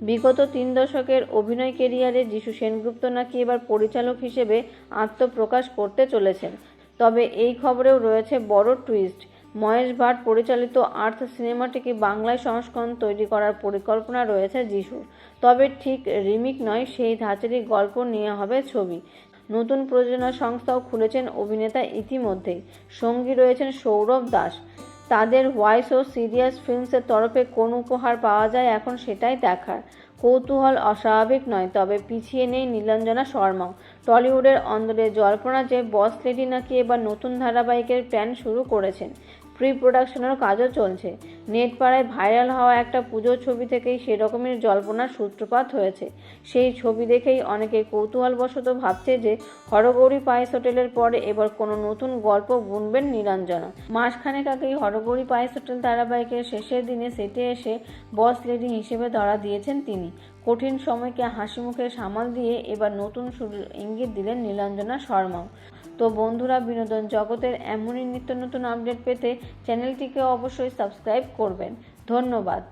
বিগত তিন দশকের অভিনয় কেরিয়ারে যিশু সেনগুপ্ত নাকি এবার পরিচালক হিসেবে আত্মপ্রকাশ করতে চলেছেন। তবে এই খবরেও রয়েছে বড় টুইস্ট। মহেশ ভাট পরিচালিত আর্থ সিনেমাটিকে বাংলায় সংস্করণ তৈরি করার পরিকল্পনা রয়েছে যিশুর। তবে ঠিক রিমিক নয়, সেই ধাঁচেরই গল্প নিয়ে হবে ছবি। নতুন প্রযোজনা সংস্থাও খুলেছেন অভিনেতা ইতিমধ্যেই। সঙ্গী রয়েছেন সৌরভ দাস। তাদের ভয়েস ও সিরিয়াস ফিল্মসের তরফে কোন উপহার পাওয়া যায় এখন সেটাই দেখার। কৌতূহল অস্বাভাবিক নয়, তবে পিছিয়ে নেই নীলাঞ্জনা শর্মাও। টলিউডের অন্দরে জল্পনা যে বস লেডি নাকি এবার নতুন ধারাবাহিকের প্ল্যান শুরু করেছেন। প্রি প্রোডাকশনের কাজও চলছে। নেট পাড়ায় ভাইরাল হওয়া একটা পুজোর ছবি থেকেই সেরকমের জল্পনার সূত্রপাত হয়েছে। সেই ছবি দেখেই অনেকে কৌতূহলবশত ভাবছে যে হরগৌরী পায়েস হোটেলের পরে এবার কোনো নতুন গল্প বুনবেন নীলাঞ্জনা মাসখানেক আগেই হরগৌরী পায়েস হোটেল ধারাবাহিকের শেষের দিনে সেটে এসে বস লেডি হিসেবে ধরা দিয়েছেন তিনি। কঠিন সময়কে হাসি মুখে সামাল দিয়ে এবার নতুন ইঙ্গিত দিলেন নীলাঞ্জনা শর্মাও। তো বন্ধুরা বিনোদন জগতের এমনই নিত্য নতুন আপডেট পেতে চ্যানেলটিকে অবশ্যই সাবস্ক্রাইব করবেন। ধন্যবাদ।